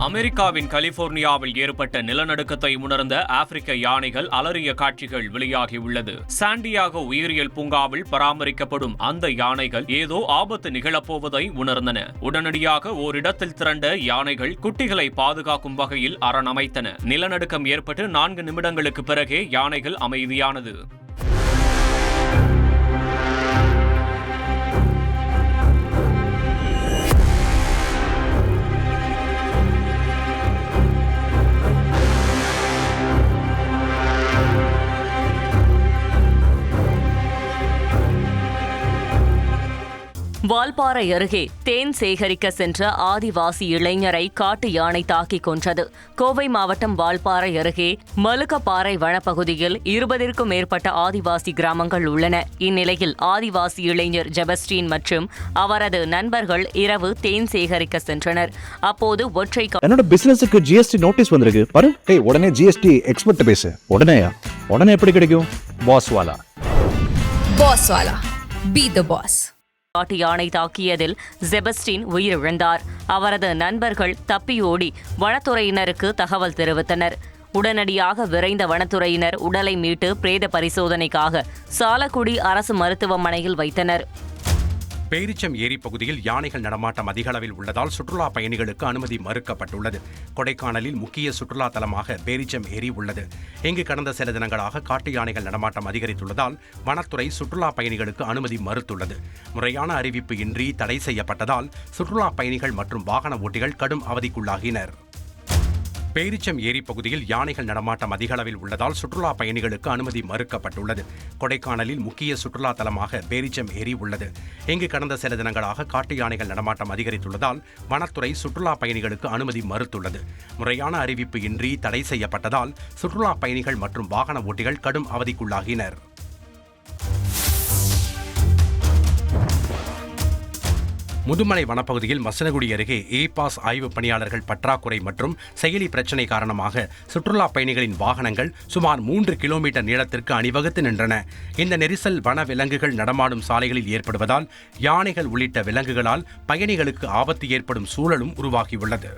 அமெரிக்காவின் கலிபோர்னியாவில் ஏற்பட்ட நிலநடுக்கத்தை உணர்ந்த ஆப்பிரிக்க யானைகள் அலறிய காட்சிகள் வெளியாகியுள்ளது. சாண்டியாகோ உயிரியல் பூங்காவில் பராமரிக்கப்படும் அந்த யானைகள் ஏதோ ஆபத்து நிகழப்போவதை உணர்ந்தன. உடனடியாக ஓரிடத்தில் திரண்ட யானைகள் குட்டிகளை பாதுகாக்கும் வகையில் அரணமைத்தன. நிலநடுக்கம் ஏற்பட்டு நான்கு நிமிடங்களுக்கு பிறகே யானைகள் அமைதியானது. வால்பாறை அருகே தேன் சேகரிக்க சென்ற ஆதிவாசி இளைஞரை காட்டு யானை தாக்கிக் கொன்றது. கோவை மாவட்டம் வால்பாறை அருகே மலுக்கப்பாறை வனப்பகுதியில் இருபதிற்கும் மேற்பட்ட ஆதிவாசி கிராமங்கள் உள்ளன. இந்நிலையில் ஆதிவாசி இளைஞர் ஜெபஸ்டீன் மற்றும் அவரது நண்பர்கள் இரவு தேன் சேகரிக்க சென்றனர். அப்போது ஒற்றை என்னோட பிசினஸுக்கு ஜிஎஸ்டி நோட்டீஸ் வந்திருக்கு. பாரு ஏய் உடனே ஜிஎஸ்டி எக்ஸ்பர்ட் பேசு. உடனேயா உடனே எப்படி கிடைக்கும்? Boss wala. Boss Wala. Be the boss. காட்டு யானை தாக்கியதில் ஜெபஸ்டின் உயிரிழந்தார். அவரது நண்பர்கள் தப்பியோடி வனத்துறையினருக்கு தகவல் தெரிவித்தனர். உடனடியாக விரைந்த வனத்துறையினர் உடலை மீட்டு பிரேத பரிசோதனைக்காக சாலக்குடி அரசு மருத்துவமனையில் வைத்தனர். பேரிச்சம் ஏரி பகுதியில் யானைகள் நடமாட்டம் அதிக அளவில் உள்ளதால் சுற்றுலா பயணிகளுக்கு அனுமதி மறுக்கப்பட்டுள்ளது. கொடைக்கானலில் முக்கிய சுற்றுலா தலமாக பேரிச்சம் ஏரி உள்ளது. இங்கு கடந்த சில தினங்களாக காட்டு யானைகள் நடமாட்டம் அதிகரித்துள்ளதால் வனத்துறை சுற்றுலா பயணிகளுக்கு அனுமதி மறுத்துள்ளது. முறையான அறிவிப்பு இன்றி தடை செய்யப்பட்டதால் சுற்றுலா பயணிகள் மற்றும் வாகன ஓட்டிகள் கடும் அவதிக்குள்ளாகினர். பேரிச்சம் ஏரி பகுதியில் யானைகள் நடமாட்டம் அதிக அளவில் உள்ளதால் சுற்றுலா பயணிகளுக்கு அனுமதி மறுக்கப்பட்டுள்ளது. கொடைக்கானலில் முக்கிய சுற்றுலா தலமாக பேரிச்சம் ஏரி உள்ளது. இங்கு கடந்த சில தினங்களாக காட்டு யானைகள் நடமாட்டம் அதிகரித்துள்ளதால் வனத்துறை சுற்றுலா பயணிகளுக்கு அனுமதி மறுத்துள்ளது. முறையான அறிவிப்பு இன்றி தடை செய்யப்பட்டதால் சுற்றுலா பயணிகள் மற்றும் வாகன ஓட்டிகள் கடும் அவதிக்குள்ளாகினர். முதுமலை வனப்பகுதியில் மசனகுடி அருகே ஏ பாஸ் ஆய்வு பணியாளர்கள் பற்றாக்குறை மற்றும் செயலி பிரச்சினை காரணமாக சுற்றுலா பயணிகளின் வாகனங்கள் சுமார் மூன்று கிலோமீட்டர் நீளத்திற்கு அணிவகுத்து நின்றன. இந்த நெரிசல் வன விலங்குகள் நடமாடும் சாலைகளில் ஏற்படுவதால் யானைகள் உள்ளிட்ட விலங்குகளால் பயணிகளுக்கு ஆபத்து ஏற்படும் சூழலும் உருவாகியுள்ளது.